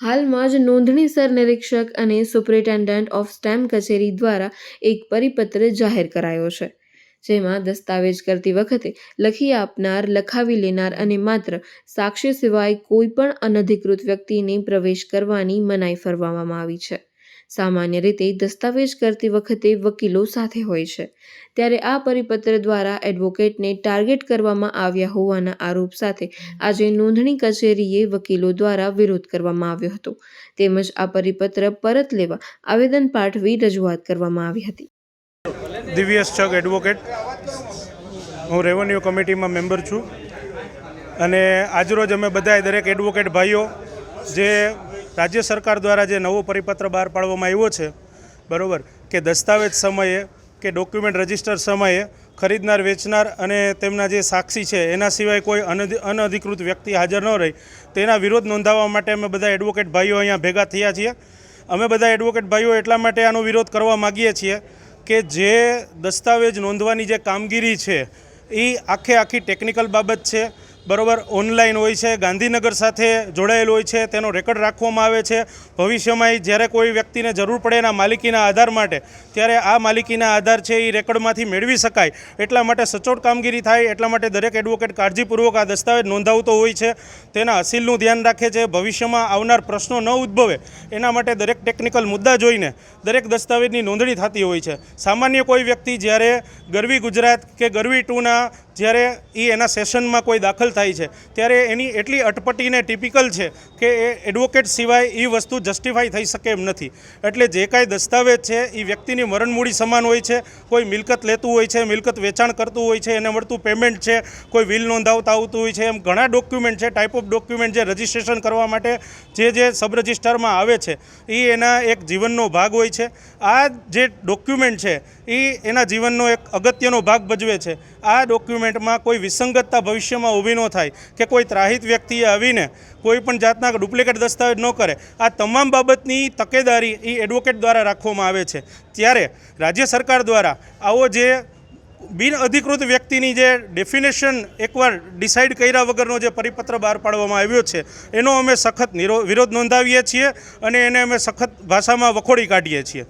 હાલમાં જ નોંધણી સર નિરીક્ષક અને સુપરિન્ટેન્ડન્ટ ઓફ સ્ટેમ્પ કચેરી દ્વારા એક પરિપત્ર જાહેર કરાયો છે, જેમાં દસ્તાવેજ કરતી વખતે લખી આપનાર, લખાવી લેનાર અને માત્ર સાક્ષી સિવાય કોઈ પણ અનધિકૃત વ્યક્તિને પ્રવેશ કરવાની મનાઈ ફરમાવવામાં આવી છે. સામાન્ય રીતે દસ્તાવેજ કરતી વખતે વકીલો સાથે હોય છે. ત્યારે આ પરિપત્ર દ્વારા એડવોકેટને ટાર્ગેટ કરવામાં આવ્યા હોવાના આરોપ સાથે આજે નોંધણી કચેરીએ વકીલો દ્વારા વિરોધ કરવામાં આવ્યો હતો. તેમજ આ પરિપત્ર પરત લેવા આવેદન પાઠવી રજૂઆત કરવામાં આવી હતી. દિવ્યેશ છગ એડવોકેટ. હું રેવન્યુ કમિટીમાં મેમ્બર છું. અને આજરોજ અમે બધાએ દરેક એડવોકેટ ભાઈઓ જે રાજ્ય સરકાર દ્વારા જે નવો પરિપત્ર બહાર પાડવામાં આવ્યો છે, બરાબર, કે દસ્તાવેજ સમયે કે ડોક્યુમેન્ટ રજિસ્ટર સમયે ખરીદનાર, વેચનાર અને તેમના જે સાક્ષી છે, એના સિવાય કોઈ અનધિ, અનધિકૃત વ્યક્તિ હાજર ન રહી, તેના વિરોધ નોંધાવવા માટે અમે બધા એડવોકેટ ભાઈઓ અહીંયા ભેગા થયા છીએ. અમે બધા એડવોકેટ ભાઈઓ એટલા માટે આનો વિરોધ કરવા માગીએ છીએ કે જે દસ્તાવેજ નોંધવાની જે કામગીરી છે એ આખે આખી ટેકનિકલ બાબત છે બરોબર ઓનલાઈન હોય છે, ગાંધીનગર સાથે જોડાયેલ હોય છે, તેનો રેકોર્ડ રાખવામાં આવે છે. ભવિષ્યમાં જ્યારે કોઈ વ્યક્તિને જરૂર પડે એના માલિકીના આધાર માટે, ત્યારે આ માલિકીના આધાર છે એ રેકોર્ડમાંથી મેળવી શકાય. એટલા માટે સચોટ કામગીરી થાય, એટલા માટે દરેક એડવોકેટ કાળજીપૂર્વક આ દસ્તાવેજ નોંધાવતો હોય છે. તેના અસીલનું ધ્યાન રાખે છે. ભવિષ્યમાં આવનાર પ્રશ્નો ન ઉદ્ભવે, એના માટે દરેક ટેકનિકલ મુદ્દા જોઈને દરેક દસ્તાવેજની નોંધણી થતી હોય છે. સામાન્ય કોઈ વ્યક્તિ જ્યારે ગરવી ગુજરાત કે ગરવી ટુના જ્યારે એ એના સેશનમાં કોઈ દાખલ થાય છે. ત્યારે એની એટલી અટપટીને ટિપિકલ છે કે એ એડવોકેટ સિવાય એ વસ્તુ જસ્ટિફાઈ થઈ શકે એમ નથી. એટલે જે કાંઈ દસ્તાવેજ છે એ વ્યક્તિની મરણમૂડી સમાન હોય છે, કોઈ મિલકત લેતું હોય છે, મિલકત વેચાણ કરતું હોય છે, એને મળતું પેમેન્ટ છે, કોઈ વિલ નોંધાવતા આવતું હોય છે, એમ ઘણા ડોક્યુમેન્ટ છે ટાઈપ ઓફ ડોક્યુમેન્ટ જે રજિસ્ટ્રેશન કરવા માટે જે જે સબ રજિસ્ટરમાં આવે છે એ એના એક જીવનનો ભાગ હોય છે. આ જે ડોક્યુમેન્ટ છે એ એના જીવનનો એક અગત્યનો ભાગ ભજવે છે. આ ડોક્યુમેન્ટમાં કોઈ વિસંગતતા ભવિષ્યમાં ઊભી ન થાય કે કોઈ ત્રાહિત વ્યક્તિએ આવીને કોઈ પણ જાતના ડુપ્લિકેટ દસ્તાવેજ ન કરે. આ તમામ બાબતની તકેદારી એ એડવોકેટ દ્વારા રાખવામાં આવે છે. ત્યારે રાજ્ય સરકાર દ્વારા આવો જે બિન અધિકૃત વ્યક્તિની જે ડેફિનેશન એકવાર ડિસાઇડ કર્યા વગરનો જે પરિપત્ર બહાર પાડવામાં આવ્યો છે, એનો અમે સખત વિરોધ નોંધાવીએ છીએ અને એને અમે સખત ભાષામાં વખોડી કાઢીએ છીએ.